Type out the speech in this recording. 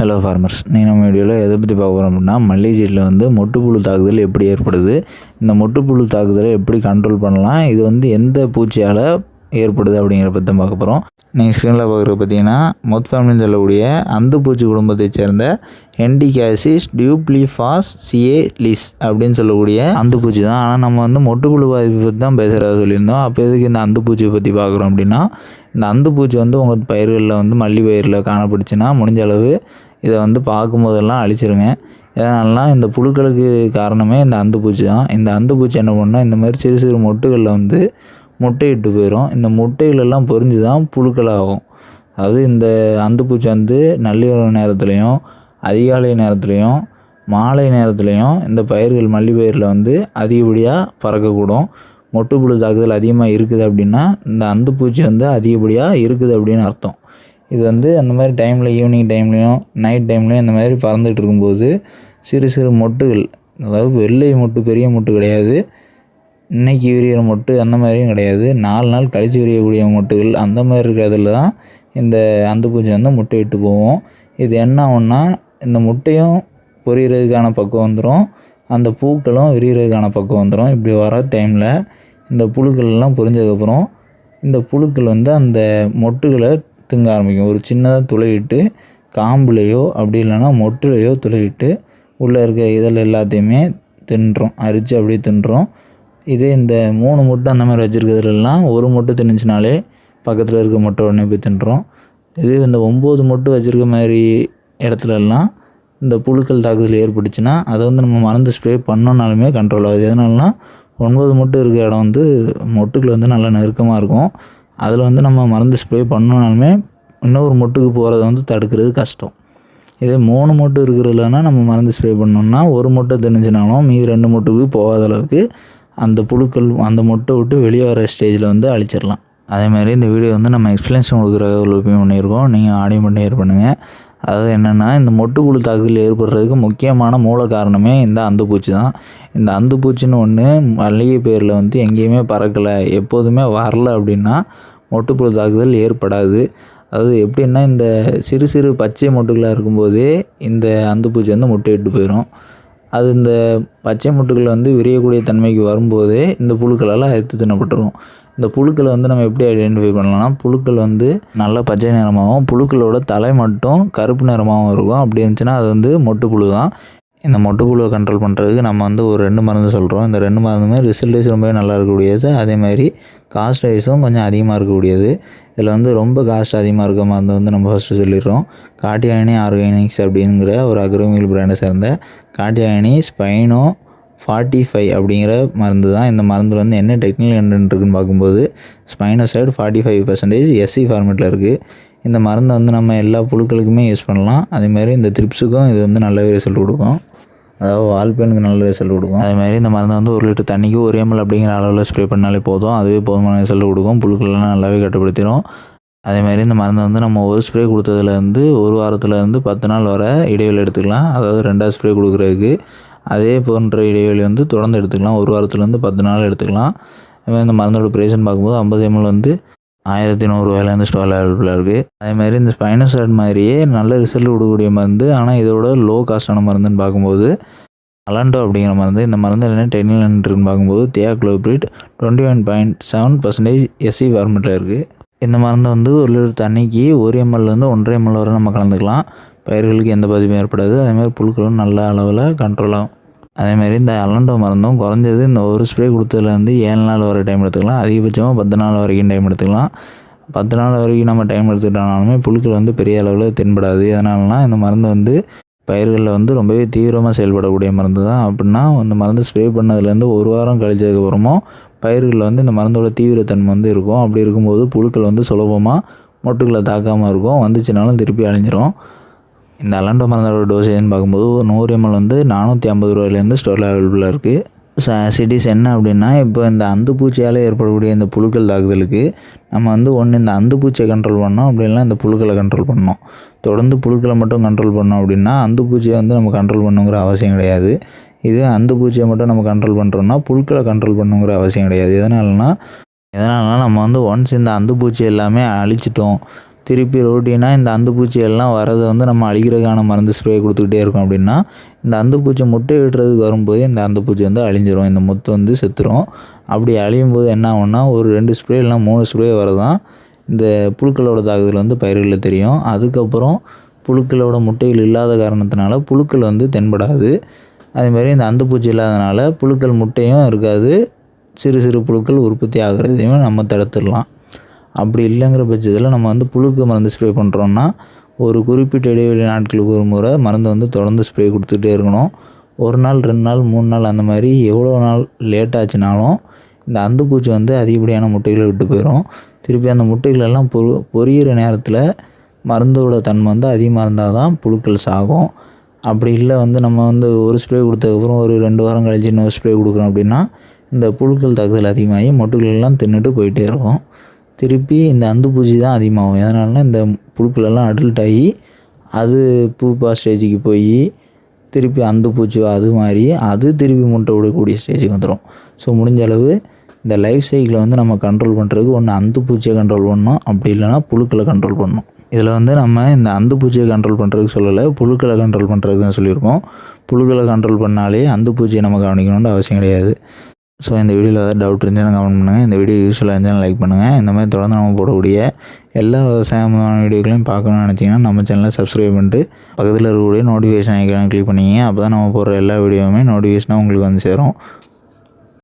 Hello farmers நீங்கள் நம்ம வீடியோவில் எதை பற்றி பார்க்க போகிறோம் அப்படின்னா மல்லிகை செடியில் வந்து மொட்டுப்புழு தாக்குதல் எப்படி ஏற்படுது? இந்த மொட்டுப்புழு தாக்குதலை எப்படி கண்ட்ரோல் பண்ணலாம்? இது வந்து எந்த பூச்சியால் ஏற்படுது அப்படிங்கிற பற்றி தான் பார்க்க போகிறோம் நீங்கள் ஸ்க்ரீனில் பார்க்குறது பார்த்தீங்கன்னா மொத் ஃபேமிலின்னு சொல்லக்கூடிய அந்த பூச்சி குடும்பத்தை சேர்ந்த என்டிகாசிஸ் டியூப்ளிஃபாஸ் சிஏ லிஸ் அப்படின்னு சொல்லக்கூடிய அந்த பூச்சி தான். ஆனால் நம்ம வந்து மொட்டுப்புழு பாதிப்பு பற்றி தான் பேசுகிறதா சொல்லியிருந்தோம். அப்போ எதுக்கு இந்த அந்த பூச்சியை பற்றி பார்க்குறோம் அப்படின்னா இந்த அந்த பூச்சி வந்து உங்கள் பயிர்களில் வந்து மல்லி பயிரில் காணப்படுச்சுன்னா முடிஞ்ச அளவு இதை வந்து பார்க்கும்போதெல்லாம் அழிச்சிருங்க. இதனாலலாம் இந்த புழுக்களுக்கு காரணமே இந்த அந்து பூச்சி தான். இந்த அந்து பூச்சி என்ன பண்ணால் இந்த மாதிரி சிறு சிறு மொட்டுகளில் வந்து முட்டையிட்டு போயிடும் இந்த முட்டைகளெல்லாம் பொரிஞ்சு தான் புழுக்கள் ஆகும் அதாவது இந்த அந்து பூச்சி வந்து நள்ளிரவு நேரத்துலையும் அதிகாலை நேரத்துலையும் மாலை நேரத்துலையும் இந்த பயிர்கள் மல்லி பயிரில் வந்து அதிகப்படியாக பறக்கக்கூடும். மொட்டுப்புழு தாக்குதல் அதிகமாக இருக்குது அப்படின்னா இந்த அந்துப்பூச்சி வந்து அதிகப்படியாக இருக்குது அப்படின்னு அர்த்தம். இது வந்து அந்த மாதிரி டைமில் ஈவினிங் டைம்லேயும் நைட் டைம்லேயும் இந்த மாதிரி பறந்துகிட்டு இருக்கும்போது சிறு சிறு மொட்டுகள் அதாவது வெள்ளை மொட்டு பெரிய மொட்டு கிடையாது. இன்றைக்கி விரிகிற மொட்டு அந்த மாதிரியும் கிடையாது. நாலு நாள் கழித்து விரியக்கூடிய மொட்டுகள் அந்த மாதிரி இருக்கிறதுல தான் இந்த அந்த பூச்சி வந்து முட்டையிட்டு போவோம். இது என்ன ஆகும்னா இந்த முட்டையும் பொரியறதுக்கான பக்கம் வந்துடும் அந்த பூக்களும் விரிகிறதுக்கான பக்கம் வந்துடும் இப்படி வர டைமில் இந்த புழுக்கள் எல்லாம் பொரிஞ்சதுக்கப்புறம் இந்த புழுக்கள் வந்து அந்த மொட்டுகளை திங்க ஆரம்பிக்கும். ஒரு சின்னதாக துளையிட்டு காம்புலேயோ அப்படி இல்லைன்னா மொட்டுலேயோ துளையிட்டு உள்ளே இருக்க இதழ் எல்லாத்தையுமே தின்றோம். அரித்து அப்படியே தின்றோம். இதே இந்த மூணு முட்டை அந்த மாதிரி வச்சுருக்கிறதுலாம் ஒரு முட்டை தின்னுச்சுனாலே பக்கத்தில் இருக்க முட்டை உடனே போய் தின்றோம். இதே இந்த ஒம்பது முட்டை வச்சுருக்க மாதிரி இடத்துலலாம் இந்த புழுக்கள் தாக்குதல் ஏற்பட்டுச்சுன்னா அதை வந்து நம்ம மருந்து ஸ்ப்ரே பண்ணோன்னாலுமே கண்ட்ரோல் ஆகுது. எதனாலனா ஒன்பது மொட்டு இருக்கிற இடம் வந்து மொட்டுகள் வந்து நல்லா நெருக்கமாக இருக்கும். அதில் வந்து நம்ம மருந்து ஸ்ப்ரே பண்ணோனாலுமே இன்னொரு மொட்டுக்கு போகிறத வந்து தடுக்கிறது கஷ்டம். இதே மூணு மொட்டு இருக்கிறதுலனா நம்ம மருந்து ஸ்ப்ரே பண்ணோம்னா ஒரு மொட்டை தெரிஞ்சினாலும் மீதி ரெண்டு மொட்டுக்கு போகாத அளவுக்கு அந்த புழுக்கள் அந்த மொட்டை விட்டு வெளியே வர ஸ்டேஜில் வந்து அழிச்சிடலாம். அதே மாதிரி இந்த வீடியோ வந்து நம்ம எக்ஸ்பிளேஷன் கொடுக்குற உபயோகம் பண்ணியிருக்கோம் நீங்கள் ஆடியோ பண்ணி பண்ணுங்கள் அதாவது என்னென்னா இந்த மொட்டுப்புழு தாக்குதல் ஏற்படுறதுக்கு முக்கியமான மூல காரணமே இந்த அந்துப்பூச்சி தான். இந்த அந்துப்பூச்சின்னு ஒன்று மல்லிகை பேரில் வந்து எங்கேயுமே பறக்கலை எப்போதுமே வரல அப்படின்னா மொட்டுப்புழு தாக்குதல் ஏற்படாது. அது எப்படின்னா இந்த சிறு சிறு பச்சை மொட்டுகளாக இருக்கும்போதே இந்த அந்துப்பூச்சி வந்து முட்டையிட்டு போயிடும் அது இந்த பச்சை முட்டுகள் வந்து விரியக்கூடிய தன்மைக்கு வரும்போதே இந்த புழுக்களால் அறுத்து தின்னப்பட்டுரும் இந்த புழுக்களை வந்து நம்ம எப்படி ஐடென்டிஃபை பண்ணலாம்னா புழுக்கள் வந்து நல்ல பச்சை நிறமாகவும் புழுக்களோட தலை மட்டும் கருப்பு நிறமாகவும் இருக்கும். அப்படி இருந்துச்சுன்னா அது வந்து மொட்டு புழு தான். இந்த மொட்டு புழுவை கண்ட்ரோல் பண்ணுறதுக்கு நம்ம வந்து ஒரு ரெண்டு மருந்து சொல்கிறோம் இந்த ரெண்டு மருந்துமே ரிசல்ட் வைஸ் ரொம்பவே நல்லா இருக்கக்கூடியது. அதே மாதிரி காஸ்ட் வைஸும் கொஞ்சம் அதிகமாக இருக்கக்கூடியது. இதில் வந்து ரொம்ப காஸ்ட் அதிகமாக இருக்க மருந்து வந்து நம்ம ஃபஸ்ட்டு சொல்லிடுறோம். காட்டியாயனி ஆர்கானிக்ஸ் அப்படிங்கிற ஒரு அக்ரோமியல் பிராண்டை சேர்ந்த காட்டியாயணி ஸ்பைனோ ஃபார்ட்டி ஃபைவ் அப்படிங்கிற மருந்து தான். இந்த மருந்தில் வந்து என்ன டெக்னிக்கல் கண்டென்ட் இருக்குன்னு பார்க்கும்போது spinosad forty five percentage SC ஃபார்மேட்டில் இருக்குது இந்த மருந்தை வந்து நம்ம எல்லா புழுக்களுக்குமே யூஸ் பண்ணலாம். அதேமாதிரி இந்த த்ரிப்ஸுக்கும் இது வந்து நல்லாவே ரிசல்ட் கொடுக்கும். அதாவது வால்பேனுக்கு நல்ல ரிசல்ட் கொடுக்கும். அதேமாதிரி இந்த மருந்தை வந்து ஒரு லிட்டர் தண்ணிக்கு ஒரு எம்எல் அப்படிங்கிற அளவில் ஸ்ப்ரே பண்ணாலே போதும். அதுவே போதுமான ரிசல்ட் கொடுக்கும். புழுக்கள்லாம் நல்லாவே கட்டுப்படுத்திடும் அதேமாதிரி இந்த மருந்தை வந்து நம்ம ஒரு ஸ்ப்ரே கொடுத்ததுலேருந்து ஒரு வாரத்துலேருந்து பத்து நாள் வர இடைவெளி எடுத்துக்கலாம். அதாவது ரெண்டாவது ஸ்ப்ரே கொடுக்குறதுக்கு அதே போன்ற இடைவெளி வந்து தொடர்ந்து எடுத்துக்கலாம். ஒரு வாரத்துலேருந்து பத்து நாள் எடுத்துக்கலாம். அதுமாதிரி இந்த மருந்தோட ப்ரைஸ்னு பார்க்கும்போது ஐம்பது எம்எல் வந்து ஆயிரத்தி நூறுரூவாயிலேருந்து ஸ்டால் அவைலபிளாக இருக்குது அதே மாதிரி இந்த ஸ்பைனோசைட் மாதிரியே நல்ல ரிசல்ட் கொடுக்கக்கூடிய மருந்து ஆனால் இதோட லோ காஸ்டான மருந்துன்னு பார்க்கும்போது அலண்டோ அப்படிங்கிற மருந்து இந்த மருந்து இல்லைன்னா டெக்னிக்கல் இருக்குன்னு பார்க்கும்போது thiacloprid twenty one point seven percentage SC ஃபார்மெட்டில் இருக்குது இந்த மருந்து வந்து ஒரு லிட்டர் தண்ணிக்கு ஒரு எம்எல்லேருந்து ஒன்றரை எம்எல் வரை நம்ம கலந்துக்கலாம். பயிர்களுக்கு எந்த பாதிப்பும் ஏற்படாது. அதேமாதிரி புழுக்களும் நல்ல அளவில் கண்ட்ரோல் ஆகும். அதேமாதிரி இந்த அலண்டோ மருந்தும் குறைஞ்சது. இந்த ஒரு ஸ்ப்ரே கொடுத்ததுலேருந்து ஏழு நாள் வரை டைம் எடுத்துக்கலாம். அதிகபட்சமாக பத்து நாள் வரைக்கும் டைம் எடுத்துக்கலாம். பத்து நாள் வரைக்கும் நம்ம டைம் எடுத்துக்கிட்டோம்னாலுமே புழுக்கள் வந்து பெரிய அளவில் தென்படாது. அதனாலலாம் இந்த மருந்து வந்து பயிர்களில் வந்து ரொம்பவே தீவிரமாக செயல்படக்கூடிய மருந்து தான் அப்படின்னா இந்த மருந்து ஸ்ப்ரே பண்ணதுலேருந்து ஒரு வாரம் கழிச்சதுக்கப்புறமும் பயிர்களில் வந்து இந்த மருந்தோட தீவிரத்தன்மை வந்து இருக்கும். அப்படி இருக்கும்போது புழுக்கள் வந்து சுலபமாக மொட்டுக்களை தாக்காமல் இருக்கும். வந்துச்சுனாலும் திருப்பி அழிஞ்சிரும். இந்த அலண்டோ மருந்தோட டோசேஜ்னு பார்க்கும்போது நூறு எம்எல் வந்து நானூற்றி ஐம்பது ரூபாயிலேருந்து ஸ்டோரில் அவைலபிளாக இருக்குது சிட்டிஸ் என்ன அப்படின்னா இப்போ இந்த அந்து பூச்சியால் ஏற்படக்கூடிய இந்த புழுக்கள் தாக்குதலுக்கு நம்ம வந்து ஒன்று இந்த அந்து பூச்சியை கண்ட்ரோல் பண்ணோம் அப்படின்னா இந்த புழுக்களை கண்ட்ரோல் பண்ணோம். தொடர்ந்து புழுக்களை மட்டும் கண்ட்ரோல் பண்ணோம் அப்படின்னா அந்து பூச்சியை வந்து நம்ம கண்ட்ரோல் பண்ணுங்கிற அவசியம் கிடையாது. இது அந்த பூச்சியை மட்டும் நம்ம கண்ட்ரோல் பண்ணுறோம்னா புழுக்களை கண்ட்ரோல் பண்ணுங்கிற அவசியம் கிடையாது. எதனாலனா எதனாலனா நம்ம வந்து ஒன்ஸ் இந்த அந்து பூச்சி எல்லாமே அழிச்சிட்டோம் திருப்பி ரொட்டீனாக இந்த அந்துப்பூச்சி எல்லாம் வரதை வந்து நம்ம அழிக்கிறதுக்கான மருந்து ஸ்ப்ரே கொடுத்துக்கிட்டே இருக்கோம் அப்படின்னா இந்த அந்துப்பூச்சி முட்டை விடுறதுக்கு வரும்போது இந்த அந்துப்பூச்சி வந்து அழிஞ்சிரும். இந்த முத்து வந்து செத்துரும். அப்படி அழியும் போது என்ன ஆகும்னா ஒரு ரெண்டு ஸ்ப்ரே இல்லைனா மூணு ஸ்ப்ரே வரதான் இந்த புழுக்களோட தாக்குதல் வந்து பயிர்களில் தெரியும். அதுக்கப்புறம் புழுக்களோட முட்டைகள் இல்லாத காரணத்தினால புழுக்கள் வந்து தென்படாது. அதேமாதிரி இந்த அந்துப்பூச்சி இல்லாதனால புழுக்கள் முட்டையும் இருக்காது. சிறு சிறு புழுக்கள் உற்பத்தி ஆகிறதையும் நம்ம தடுத்துடலாம். அப்படி இல்லைங்கிற பட்சத்தில் நம்ம வந்து புழுக்கு மருந்து ஸ்ப்ரே பண்ணுறோன்னா ஒரு குறிப்பிட்ட இடைவெளி நாட்களுக்கு ஒரு முறை மருந்து வந்து தொடர்ந்து ஸ்ப்ரே கொடுத்துட்டே இருக்கணும். ஒரு நாள் ரெண்டு நாள் மூணு நாள் அந்த மாதிரி எவ்வளோ நாள் லேட் ஆச்சுனாலும் இந்த அந்துப்பூச்சி வந்து அதிகப்படியான முட்டைகளை விட்டு போயிடும் திருப்பி அந்த முட்டைகளெல்லாம் பொரு பொரியிற நேரத்தில் மருந்தோட தன்மை வந்து அதிகமாக இருந்தால் தான் புழுக்கள் சாகும். அப்படி இல்லை வந்து நம்ம வந்து ஒரு ஸ்ப்ரே கொடுத்ததுக்கப்புறம் ஒரு ரெண்டு வாரம் கழிச்சு இன்னொரு ஸ்ப்ரே கொடுக்குறோம் அப்படின்னா இந்த புழுக்கள் தாக்குதல் அதிகமாகி மொட்டுகள் எல்லாம் தின்னுட்டு போயிட்டே இருக்கும். திருப்பி இந்த அந்து பூச்சி தான் அதிகமாகும். எதனால்னா இந்த புழுக்களெல்லாம் அடல்ட் ஆகி அது பூப்பா ஸ்டேஜுக்கு போய் திருப்பி அந்துப்பூச்சி அது மாதிரி அது திருப்பி முட்டை விடக்கூடிய ஸ்டேஜுக்கு வந்துடும் ஸோ முடிஞ்ச அளவு இந்த லைஃப் சைக்கிளை வந்து நம்ம கண்ட்ரோல் பண்ணுறதுக்கு ஒன்று அந்துப்பூச்சியை கண்ட்ரோல் பண்ணணும். அப்படி இல்லைன்னா புழுக்களை கண்ட்ரோல் பண்ணணும். இதில் வந்து நம்ம இந்த அந்து பூச்சியை கண்ட்ரோல் பண்ணுறதுக்கு சொல்லலை புழுக்களை கண்ட்ரோல் பண்ணுறதுக்கு தான் சொல்லியிருக்கோம். புழுக்களை கண்ட்ரோல் பண்ணாலே அந்துப்பூச்சியை நம்ம கவனிக்கணும்னு அவசியம் கிடையாது. ஸோ இந்த வீடியோவில் ஏதாவது டவுட் இருந்துச்சுன்னா கமெண்ட் பண்ணுங்கள் இந்த வீடியோ யூஸ்ஃபுல்லாக இருந்துச்சுன்னா லைக் பண்ணுங்கள் இந்த மாதிரி தொடர்ந்து நம்ம போடக்கூடிய எல்லா விவசாயமான வீடியோக்களையும் பார்க்கணும்னு நினச்சிங்கன்னா நம்ம சேனலை சப்ஸ்கிரைப் பண்ணிட்டு பக்கத்தில் இருக்கக்கூடிய நோட்டிஃபிகேஷன் ஐக்கான கிளிக் பண்ணிங்க அப்போ தான் நம்ம போடுற எல்லா வீடியோவுமே நோட்டிஃபிகேஷனாக உங்களுக்கு வந்து சேரும்.